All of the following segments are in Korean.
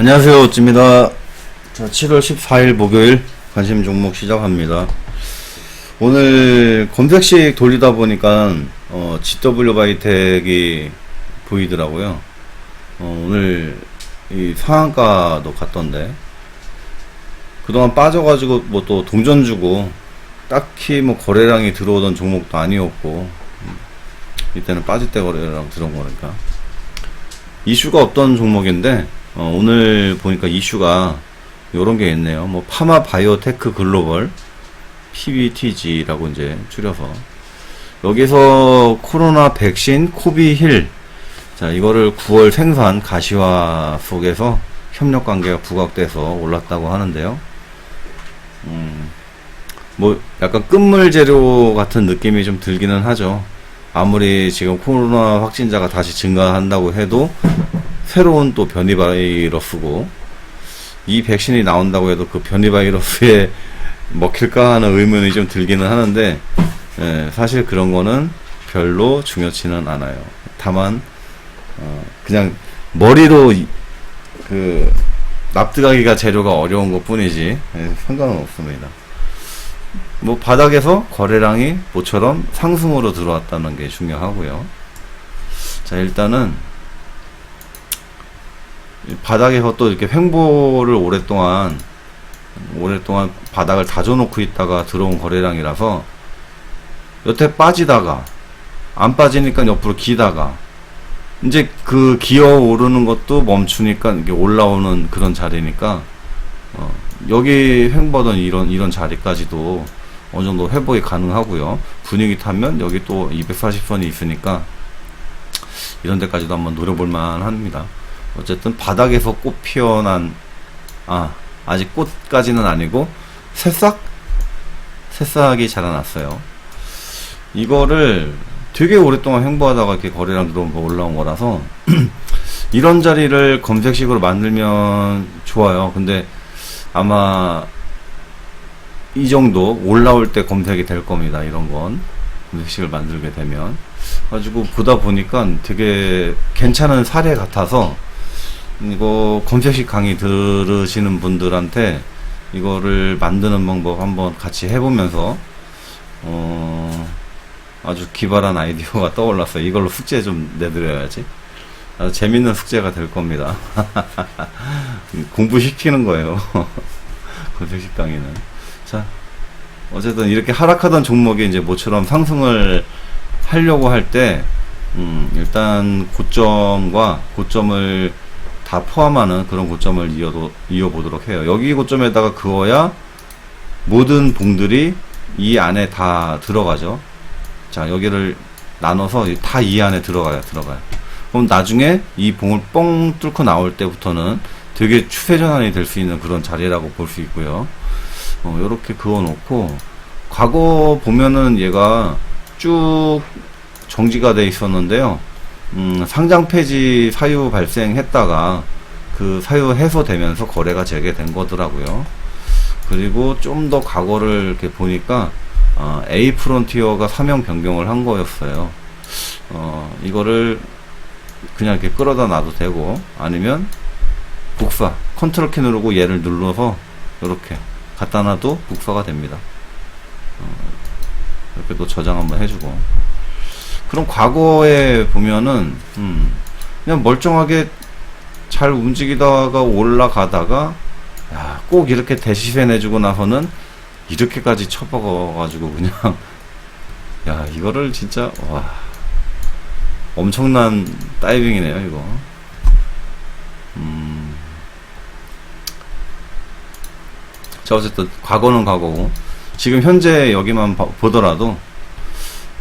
안녕하세요. 찌입니다. 자, 7월 14일 목요일 관심 종목 시작합니다. 오늘 검색식 돌리다 보니까 어, GW 바이텍이 보이더라고요. 어, 오늘 이 상한가도 갔던데 그동안 빠져가지고 뭐 또 동전 주고 딱히 뭐 거래량이 들어오던 종목도 아니었고 음, 이때는 빠질 때 거래량 들어온 거니까 이슈가 없던 종목인데 어, 오늘 보니까 이슈가 요런 게 있네요. 뭐 파마 바이오테크 글로벌 PBTG라고 이제 줄여서 여기서 코로나 백신 코비힐 자 이거를 9월 생산 가시화 속에서 협력 관계가 부각돼서 올랐다고 하는데요. 음, 뭐 약간 끝물 재료 같은 느낌이 좀 들기는 하죠. 아무리 지금 코로나 확진자가 다시 증가한다고 해도 새로운 또 변이 바이러스고 이 백신이 나온다고 해도 그 변이 바이러스에 먹힐까 하는 의문이 좀 들기는 하는데 예, 사실 그런 거는 별로 중요치는 않아요. 다만 어, 그냥 머리로 이- 그 납득하기가 재료가 어려운 것 뿐이지 예, 상관은 없습니다. 뭐 바닥에서 거래량이 모처럼 상승으로 들어왔다는 게 중요하고요. 자 일단은 이 바닥에서 또 이렇게 횡보를 오랫동안 오랫동안 바닥을 다져놓고 있다가 들어온 거래량이라서 여태 빠지다가 안 빠지니까 옆으로 기다가 이제 그 기어 오르는 것도 멈추니까 이게 올라오는 그런 자리니까 어, 여기 횡보던 이런 이런 자리까지도 어느 정도 회복이 가능하고요 분위기 타면 여기 또 240선이 있으니까 이런 데까지도 한번 노려볼 만합니다. 어쨌든 바닥에서 꽃 피어난 아 아직 꽃까지는 아니고 새싹 새싹이 자라났어요. 이거를 되게 오랫동안 횡보하다가 이렇게 거래량 들어온 거 올라온 거라서 이런 자리를 검색식으로 만들면 좋아요. 근데 아마 이 정도 올라올 때 검색이 될 겁니다. 이런 건 검색식을 만들게 되면 가지고 보다 보니까 되게 괜찮은 사례 같아서 이거 검색식 강의 들으시는 분들한테 이거를 만드는 방법 한번 같이 해보면서 어 아주 기발한 아이디어가 떠올랐어요. 이걸로 숙제 좀 내드려야지. 아주 재밌는 숙제가 될 겁니다. 공부시키는 거예요. 검색식 강의는. 자, 어쨌든 이렇게 하락하던 종목이 이제 모처럼 상승을 하려고 할 때, 음, 일단 고점과 고점을 다 포함하는 그런 고점을 이어도, 이어보도록 해요. 여기 고점에다가 그어야 모든 봉들이 이 안에 다 들어가죠. 자, 여기를 나눠서 다 이 안에 들어가요, 들어가요. 그럼 나중에 이 봉을 뻥 뚫고 나올 때부터는 되게 추세 전환이 될 수 있는 그런 자리라고 볼 수 있고요. 어, 요렇게 그어 놓고, 과거 보면은 얘가 쭉 정지가 돼 있었는데요. 음, 상장 폐지 사유 발생했다가 그 사유 해소되면서 거래가 재개된 거더라고요. 그리고 좀 더 과거를 이렇게 보니까 어, A 프론티어가 사명 변경을 한 거였어요. 어, 이거를 그냥 이렇게 끌어다 놔도 되고 아니면 복사 컨트롤 키 누르고 얘를 눌러서 이렇게 갖다 놔도 복사가 됩니다. 어, 이렇게 또 저장 한번 해주고 그럼 과거에 보면은 음, 그냥 멀쩡하게 잘 움직이다가 올라가다가 야, 꼭 이렇게 대시세 내주고 나서는 이렇게까지 쳐박아가지고 그냥 야 이거를 진짜 와 엄청난 다이빙이네요 이거 음. 자 어쨌든 과거는 과거고 지금 현재 여기만 봐- 보더라도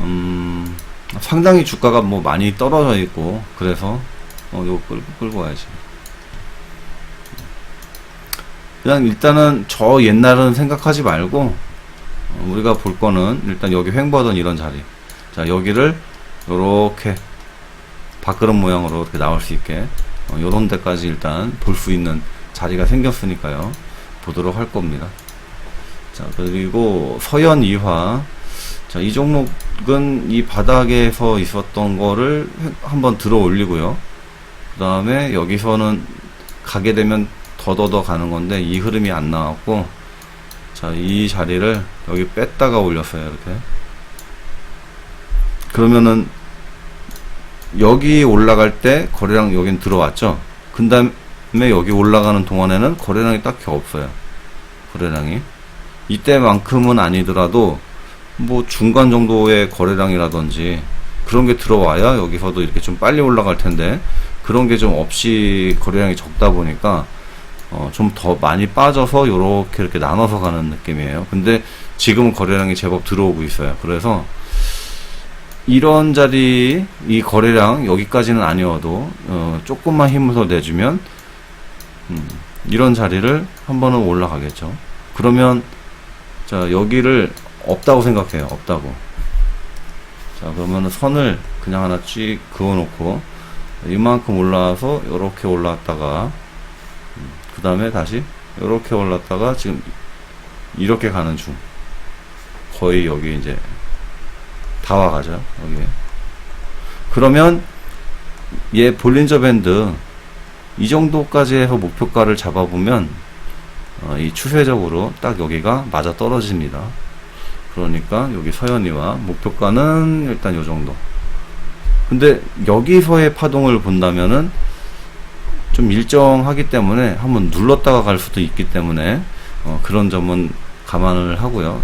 음 상당히 주가가 뭐 많이 떨어져 있고 그래서 어 이거 끌고, 끌고 와야지. 그냥 일단은 저 옛날은 생각하지 말고 어, 우리가 볼 거는 일단 여기 횡보하던 이런 자리. 자 여기를 요렇게 밥그릇 모양으로 이렇게 나올 수 있게 어, 요런 데까지 일단 볼 수 있는 자리가 생겼으니까요. 보도록 할 겁니다. 자 그리고 서현 이화. 자 이 종목 은 이 바닥에서 있었던 거를 한번 들어 올리고요. 그 다음에 여기서는 가게 되면 더더더 가는 건데 이 흐름이 안 나왔고 자 이 자리를 여기 뺐다가 올렸어요 이렇게. 그러면은 여기 올라갈 때 거래량 여긴 들어왔죠? 그 다음에 여기 올라가는 동안에는 거래량이 딱히 없어요 거래량이. 이때만큼은 아니더라도 뭐 중간 정도의 거래량이라든지 그런 게 들어와야 여기서도 이렇게 좀 빨리 올라갈 텐데 그런 게 좀 없이 거래량이 적다 보니까 어, 좀 더 많이 빠져서 요렇게 이렇게 나눠서 가는 느낌이에요. 근데 지금은 거래량이 제법 들어오고 있어요. 그래서 이런 자리 이 거래량 여기까지는 아니어도 어, 조금만 힘을 더 내주면 음, 이런 자리를 한 번은 올라가겠죠. 그러면 자 여기를 없다고 생각해요. 없다고. 자 그러면 선을 그냥 하나 쭉 그어놓고 이만큼 올라와서 이렇게 올라왔다가 그 다음에 다시 이렇게 올랐다가 지금 이렇게 가는 중 거의 여기 이제 다 와가죠 여기 그러면 얘 볼린저 밴드 이 정도까지 해서 목표가를 잡아보면 어, 이 추세적으로 딱 여기가 맞아 떨어집니다 그러니까 여기 서현이와 목표가는 일단 요 정도 근데 여기서의 파동을 본다면은 좀 일정하기 때문에 한번 눌렀다가 갈 수도 있기 때문에 어, 그런 점은 감안을 하고요.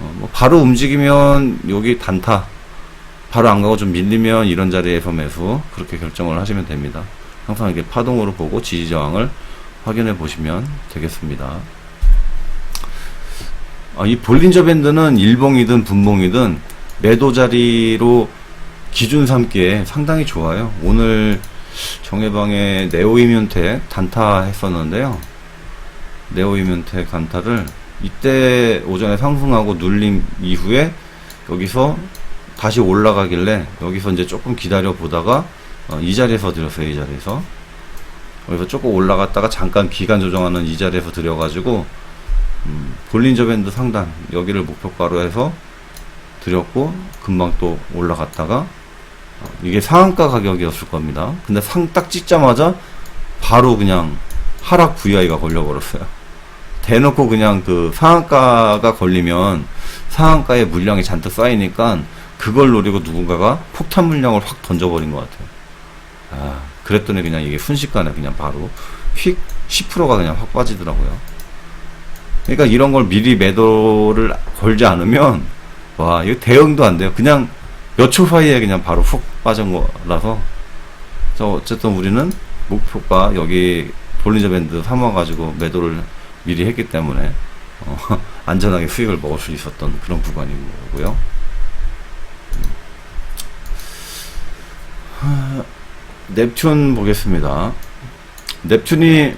어, 뭐 바로 움직이면 여기 단타 바로 안 가고 좀 밀리면 이런 자리에서 매수 그렇게 결정을 하시면 됩니다. 항상 이렇게 파동으로 보고 지지 저항을 확인해 보시면 되겠습니다. 아, 이 볼린저 밴드는 일봉이든 분봉이든 매도 자리로 기준 삼기에 상당히 좋아요. 오늘 정해방에 네오이뮤텍 단타 했었는데요. 네오이뮤텍 단타를 이때 오전에 상승하고 눌림 이후에 여기서 다시 올라가길래 여기서 이제 조금 기다려 보다가 어, 이 자리에서 드렸어요. 이 자리에서 여기서 조금 올라갔다가 잠깐 기간 조정하는 이 자리에서 드려가지고 음, 볼린저 밴드 상단 여기를 목표가로 해서 드렸고 금방 또 올라갔다가 어, 이게 상한가 가격이었을 겁니다. 근데 상 딱 찍자마자 바로 그냥 하락 VI가 걸려버렸어요. 대놓고 그냥 그 상한가가 걸리면 상한가에 물량이 잔뜩 쌓이니까 그걸 노리고 누군가가 폭탄 물량을 확 던져버린 것 같아요. 아, 그랬더니 그냥 이게 순식간에 그냥 바로 휙 10%가 그냥 확 빠지더라고요. 그러니까 이런 걸 미리 매도를 걸지 않으면 와, 이거 대응도 안 돼요. 그냥 몇 초 사이에 그냥 바로 훅 빠진 거라서 저 어쨌든 우리는 목표가 여기 볼린저 밴드 삼아가지고 매도를 미리 했기 때문에 어, 안전하게 수익을 먹을 수 있었던 그런 구간인 거고요. 하, 넵튠 보겠습니다. 넵튠이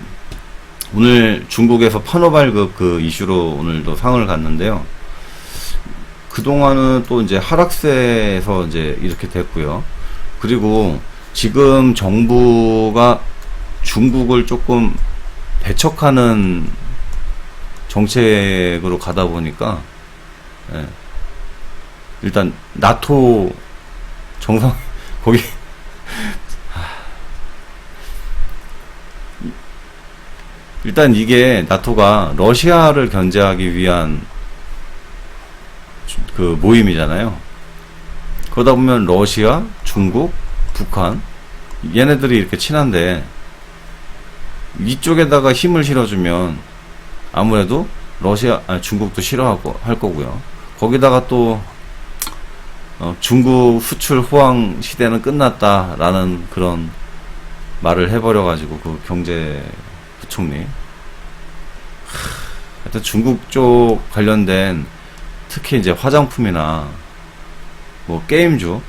오늘 중국에서 판호발급 그 이슈로 오늘도 상을 갔는데요. 그동안은 또 이제 하락세에서 이제 이렇게 됐고요. 그리고 지금 정부가 중국을 조금 배척하는 정책으로 가다 보니까 예. 일단 나토 정상 거기 일단 이게 나토가 러시아를 견제하기 위한 그 모임이잖아요. 그러다 보면 러시아, 중국, 북한 얘네들이 이렇게 친한데 이쪽에다가 힘을 실어주면 아무래도 러시아, 아니, 중국도 싫어하고 할 거고요. 거기다가 또 어, 중국 수출 호황 시대는 끝났다라는 그런 말을 해버려가지고 그 경제 부 총리. 하, 하여튼 중국 쪽 관련된 특히 이제 화장품이나 뭐 게임주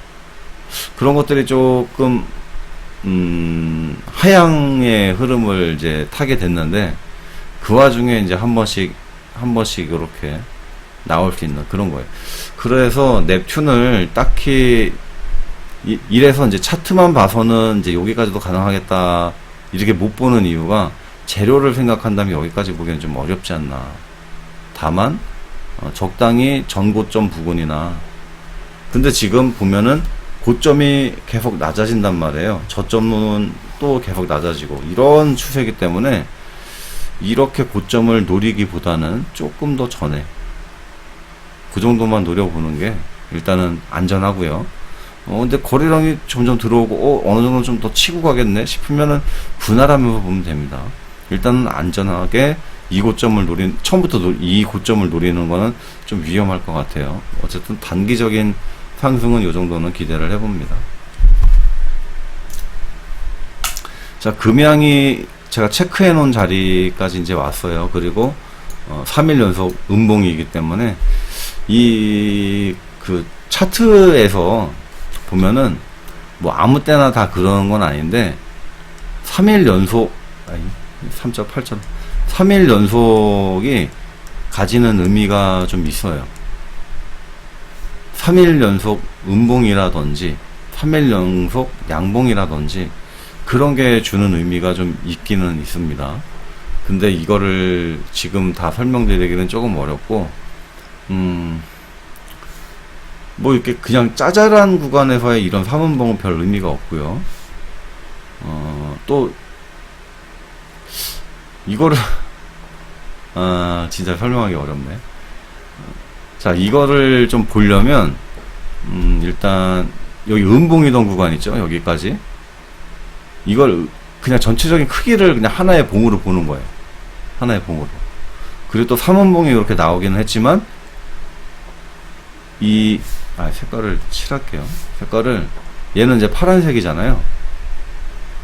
그런 것들이 조금 음, 하향의 흐름을 이제 타게 됐는데 그 와중에 이제 한 번씩 한 번씩 이렇게 나올 수 있는 그런 거예요. 그래서 넵튠을 딱히 이, 이래서 이제 차트만 봐서는 이제 여기까지도 가능하겠다 이렇게 못 보는 이유가 재료를 생각한다면 여기까지 보기엔 좀 어렵지 않나. 다만 어, 적당히 전 고점 부근이나 근데 지금 보면은 고점이 계속 낮아진단 말이에요. 저점은 또 계속 낮아지고 이런 추세이기 때문에 이렇게 고점을 노리기보다는 조금 더 전에 그 정도만 노려보는 게 일단은 안전하고요. 어, 근데 거래량이 점점 들어오고, 어, 어느 정도 좀 더 치고 가겠네 싶으면은 분할하면서 보면 됩니다. 일단은 안전하게 이 고점을 노린, 처음부터 노- 이 고점을 노리는 거는 좀 위험할 것 같아요. 어쨌든 단기적인 상승은 이 정도는 기대를 해봅니다. 자, 금양이 제가 체크해 놓은 자리까지 이제 왔어요. 그리고 어, 3일 연속 음봉이기 때문에 이 그 차트에서 보면은 뭐 아무 때나 다 그런 건 아닌데 3일 연속 아니 3.8점 3일 연속이 가지는 의미가 좀 있어요. 3일 연속 음봉이라든지 3일 연속 양봉이라든지 그런 게 주는 의미가 좀 있기는 있습니다. 근데 이거를 지금 다 설명드리기는 조금 어렵고, 음, 뭐 이렇게 그냥 짜잘한 구간에서의 이런 삼은봉은 별 의미가 없고요. 어, 또, 이거를, 아, 진짜 설명하기 어렵네. 자, 이거를 좀 보려면, 음, 일단, 여기 음봉이던 구간 있죠? 여기까지. 이걸 그냥 전체적인 크기를 그냥 하나의 봉으로 보는 거예요. 하나의 봉으로. 그리고 또 삼원봉이 이렇게 나오기는 했지만, 이, 아, 색깔을 칠할게요. 색깔을, 얘는 이제 파란색이잖아요.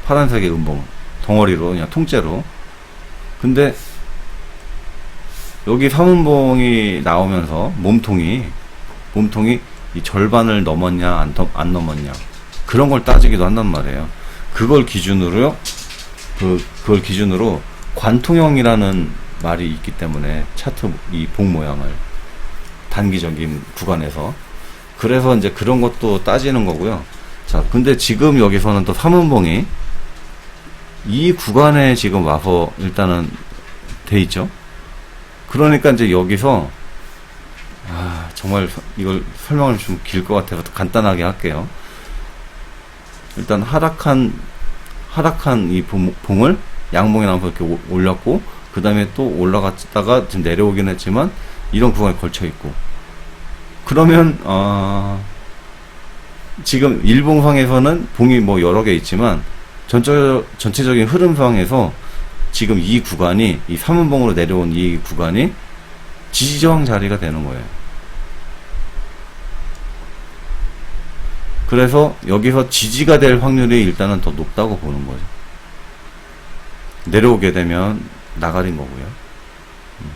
파란색의 음봉. 덩어리로, 그냥 통째로. 근데, 여기 삼원봉이 나오면서, 몸통이, 몸통이 이 절반을 넘었냐, 안, 더- 안 넘었냐. 그런 걸 따지기도 한단 말이에요. 그걸 기준으로, 그, 그걸 기준으로 관통형이라는 말이 있기 때문에 차트 이 봉 모양을 단기적인 구간에서 그래서 이제 그런 것도 따지는 거고요. 자, 근데 지금 여기서는 또 삼은봉이 이 구간에 지금 와서 일단은 돼 있죠. 그러니까 이제 여기서 아, 정말 서- 이걸 설명을 좀 길 것 같아서 간단하게 할게요. 일단 하락한 하락한 이 봉, 봉을 양봉에 나와서 이렇게 오- 올렸고 그 다음에 또 올라갔다가 지금 내려오긴 했지만 이런 구간에 걸쳐 있고 그러면 어, 지금 일봉상에서는 봉이 뭐 여러 개 있지만 전체 전체적인 흐름상에서 지금 이 구간이 이 삼은봉으로 내려온 이 구간이 지지저항 자리가 되는 거예요. 그래서 여기서 지지가 될 확률이 일단은 더 높다고 보는 거죠. 내려오게 되면 나가린 거고요. 음.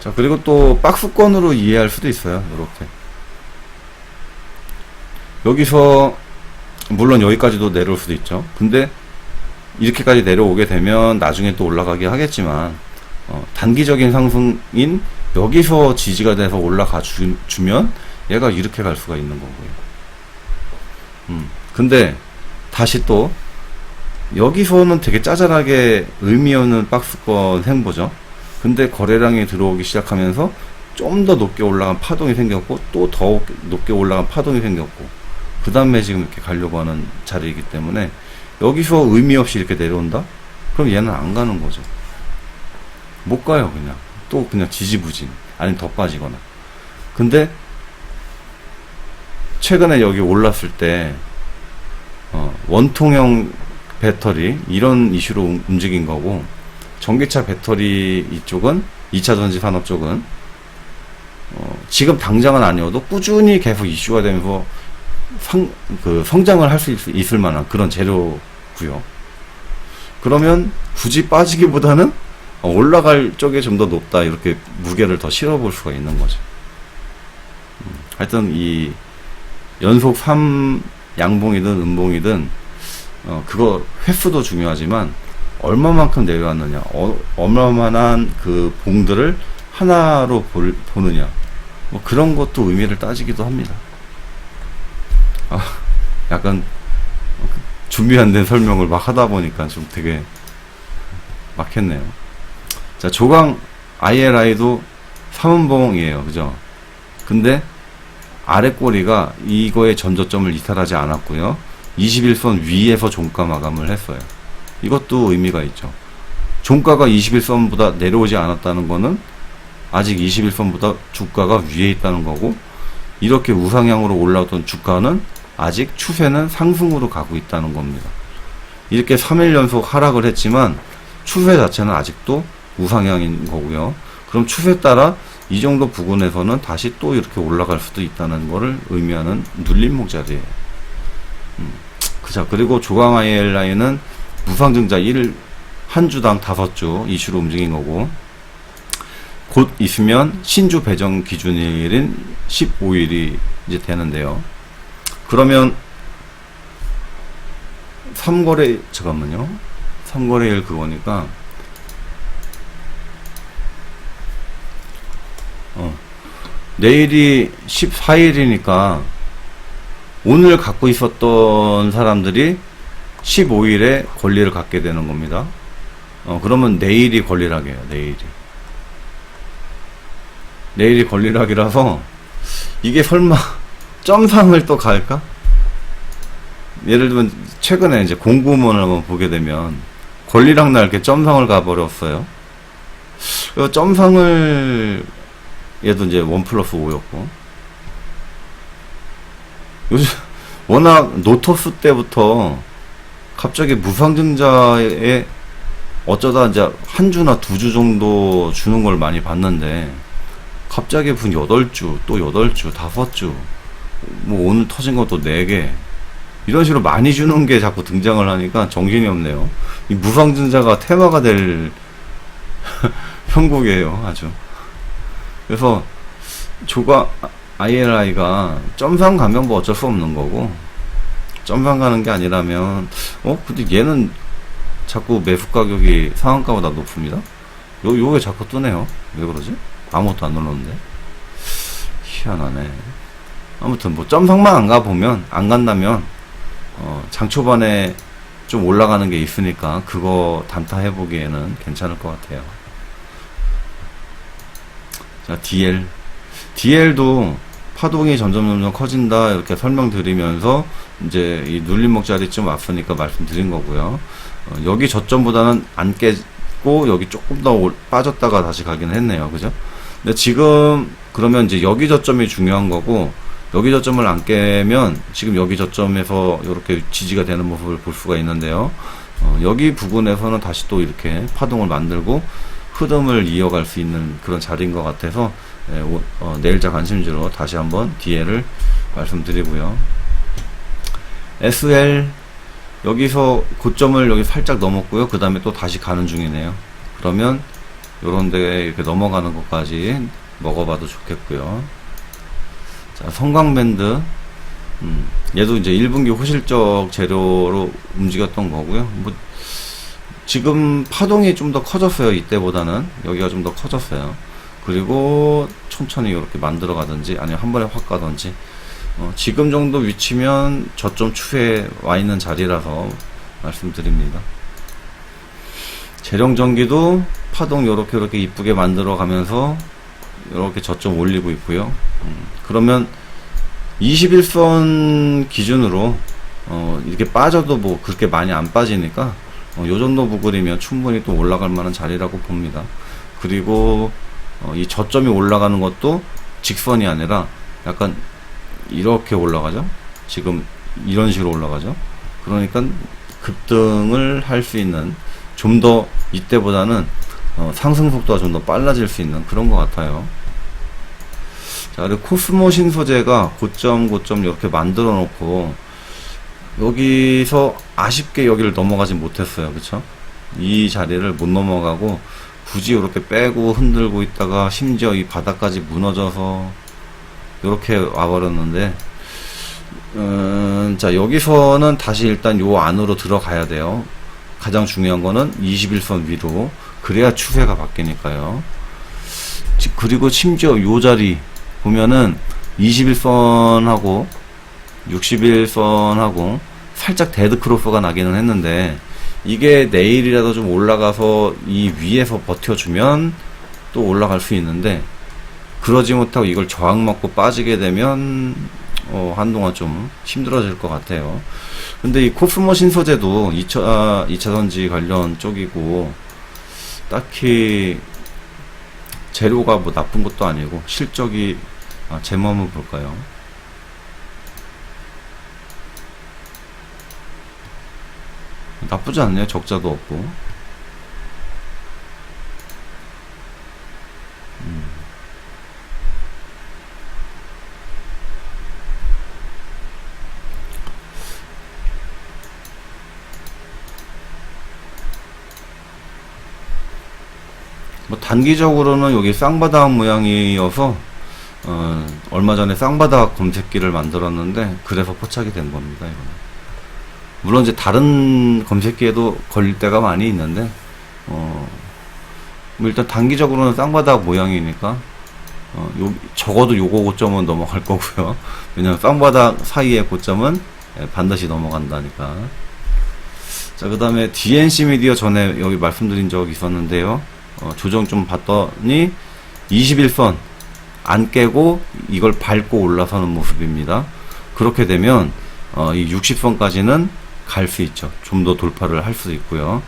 자, 그리고 또 박스권으로 이해할 수도 있어요. 이렇게. 여기서 물론 여기까지도 내려올 수도 있죠. 근데 이렇게까지 내려오게 되면 나중에 또 올라가게 하겠지만 어, 단기적인 상승인 여기서 지지가 돼서 올라가 주, 주면 얘가 이렇게 갈 수가 있는 거고요. 음, 근데 다시 또 여기서는 되게 짜잘하게 의미 없는 박스권 행보죠. 근데 거래량이 들어오기 시작하면서 좀 더 높게 올라간 파동이 생겼고 또 더 높게 올라간 파동이 생겼고 그 다음에 지금 이렇게 가려고 하는 자리이기 때문에 여기서 의미 없이 이렇게 내려온다? 그럼 얘는 안 가는 거죠. 못 가요, 그냥. 또 그냥 지지부진. 아니면 더 빠지거나. 근데, 최근에 여기 올랐을 때, 어, 원통형 배터리, 이런 이슈로 움- 움직인 거고, 전기차 배터리 이쪽은, 2차 전지 산업 쪽은, 어, 지금 당장은 아니어도 꾸준히 계속 이슈가 되면서 성, 그 성장을 할 수 있을 만한 그런 재료고요. 그러면 굳이 빠지기보다는 어, 올라갈 쪽에 좀 더 높다 이렇게 무게를 더 실어볼 수가 있는 거죠. 음, 하여튼 이 연속 3 양봉이든 음봉이든 어, 그거 횟수도 중요하지만 얼마만큼 내려왔느냐, 어, 얼마만한 그 봉들을 하나로 볼, 보느냐, 뭐 그런 것도 의미를 따지기도 합니다. 아, 약간 준비 안 된 설명을 막 하다 보니까 좀 되게 막혔네요. 자, 조강 ILI도 3원봉이에요. 그죠? 근데 아래 꼬리가 이거의 전저점을 이탈하지 않았고요. 21선 위에서 종가 마감을 했어요. 이것도 의미가 있죠. 종가가 21선보다 내려오지 않았다는 거는 아직 21선보다 주가가 위에 있다는 거고 이렇게 우상향으로 올라왔던 주가는 아직 추세는 상승으로 가고 있다는 겁니다. 이렇게 3일 연속 하락을 했지만 추세 자체는 아직도 우상향인 거고요. 그럼 추세 따라 이 정도 부근에서는 다시 또 이렇게 올라갈 수도 있다는 것을 의미하는 눌림목 자리예요. 음, 그자 그리고 조강 IL라인은 무상증자 1, 한 주당 다섯 주 이슈로 움직인 거고 곧 있으면 신주 배정 기준일인 15일이 이제 되는데요. 그러면 3거래 잠깐만요. 3거래일 그거니까 어 내일이 14일이니까 오늘 갖고 있었던 사람들이 15일에 권리를 갖게 되는 겁니다. 어 그러면 내일이 권리락이에요. 내일이. 내일이 권리락이라서 이게 설마 점상을 또 갈까? 예를 들면 최근에 이제 공구문을 한번 보게 되면 권리락 날 이렇게 점상을 가버렸어요. 그 점상을 얘도 이제 원 플러스 5였고 요즘 워낙 노토스 때부터 갑자기 무상증자에 어쩌다 이제 한 주나 두 주 정도 주는 걸 많이 봤는데 갑자기 무슨 8주, 또 8주, 5주, 뭐 오늘 터진 것도 4개, 이런 식으로 많이 주는 게 자꾸 등장을 하니까 정신이 없네요. 이 무상증자가 테마가 될 형국이에요, 아주. 그래서 조가 ILI가 점상 가면 뭐 어쩔 수 없는 거고, 점상 가는 게 아니라면, 어, 근데 얘는 자꾸 매수 가격이 상한가보다 높습니다? 요, 요게 자꾸 뜨네요. 왜 그러지? 아무것도 안 눌렀는데. 희한하네. 아무튼 뭐 점상만 안 가보면, 안 간다면, 어, 장 초반에 좀 올라가는 게 있으니까 그거 단타해 보기에는 괜찮을 것 같아요. 자, DL. DL도 파동이 점점 점점 커진다 이렇게 설명드리면서 이제 이 눌림목 자리쯤 왔으니까 말씀드린 거고요. 어, 여기 저점보다는 안 깨고 여기 조금 더 올- 빠졌다가 다시 가긴 했네요. 그죠? 근데 지금 그러면 이제 여기 저점이 중요한 거고 여기 저점을 안 깨면 지금 여기 저점에서 이렇게 지지가 되는 모습을 볼 수가 있는데요. 어, 여기 부분에서는 다시 또 이렇게 파동을 만들고 흐름을 이어갈 수 있는 그런 자리인 것 같아서 예, 오- 어, 내일자 관심주로 다시 한번 DL을 말씀드리고요. SL 여기서 고점을 여기 살짝 넘었고요. 그 다음에 또 다시 가는 중이네요. 그러면 요런 데 이렇게 넘어가는 것까지 먹어봐도 좋겠고요. 자, 성광밴드. 음, 얘도 이제 1분기 호실적 재료로 움직였던 거고요. 뭐, 지금 파동이 좀 더 커졌어요. 이때보다는. 여기가 좀 더 커졌어요. 그리고 천천히 이렇게 만들어 가든지, 아니면 한 번에 확 가든지. 어, 지금 정도 위치면 저점 추세에 와 있는 자리라서 말씀드립니다. 재령전기도 파동 요렇게 요렇게 이쁘게 만들어 가면서 이렇게 저점 올리고 있고요. 음, 그러면 21선 기준으로 어, 이렇게 빠져도 뭐 그렇게 많이 안 빠지니까 어, 요 정도 부근이면 충분히 또 올라갈 만한 자리라고 봅니다. 그리고 어, 이 저점이 올라가는 것도 직선이 아니라 약간 이렇게 올라가죠. 지금 이런 식으로 올라가죠. 그러니까 급등을 할 수 있는 좀 더 이때보다는 어, 상승 속도가 좀 더 빨라질 수 있는 그런 것 같아요. 자, 그리고 코스모 신소재가 고점 고점 이렇게 만들어 놓고 여기서 아쉽게 여기를 넘어가지 못했어요. 그쵸? 이 자리를 못 넘어가고 굳이 이렇게 빼고 흔들고 있다가 심지어 이 바닥까지 무너져서 이렇게 와버렸는데 음, 자 여기서는 다시 일단 요 안으로 들어가야 돼요. 가장 중요한 거는 21선 위로 그래야 추세가 바뀌니까요. 지- 그리고 심지어 요 자리 보면은 21선하고 61선하고 살짝 데드 크로스가 나기는 했는데 이게 내일이라도 좀 올라가서 이 위에서 버텨주면 또 올라갈 수 있는데 그러지 못하고 이걸 저항 맞고 빠지게 되면 어, 한동안 좀 힘들어질 것 같아요. 근데 이 코스모 신소재도 2차, 2차 전지 관련 쪽이고, 딱히 재료가 뭐 나쁜 것도 아니고, 실적이, 아, 재무 한번 볼까요? 나쁘지 않네요. 적자도 없고. 단기적으로는 여기 쌍바닥 모양이어서 어, 얼마 전에 쌍바닥 검색기를 만들었는데 그래서 포착이 된 겁니다. 이거는. 물론 이제 다른 검색기에도 걸릴 때가 많이 있는데 어, 뭐 일단 단기적으로는 쌍바닥 모양이니까 어, 요, 적어도 요거 고점은 넘어갈 거고요. 왜냐면 쌍바닥 사이의 고점은 예, 반드시 넘어간다니까. 자, 그 다음에 DNC 미디어 전에 여기 말씀드린 적이 있었는데요. 어, 조정 좀 봤더니 21선 안 깨고 이걸 밟고 올라서는 모습입니다. 그렇게 되면 어, 이 60선까지는 갈 수 있죠. 좀 더 돌파를 할 수 있고요.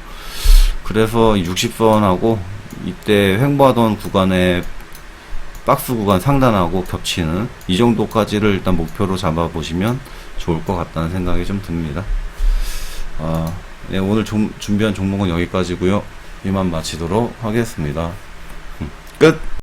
그래서 60선하고 이때 횡보하던 구간에 박스 구간 상단하고 겹치는 이 정도까지를 일단 목표로 잡아 보시면 좋을 것 같다는 생각이 좀 듭니다. 아, 네, 오늘 좀, 준비한 종목은 여기까지고요. 이만 마치도록 하겠습니다. 음, 끝!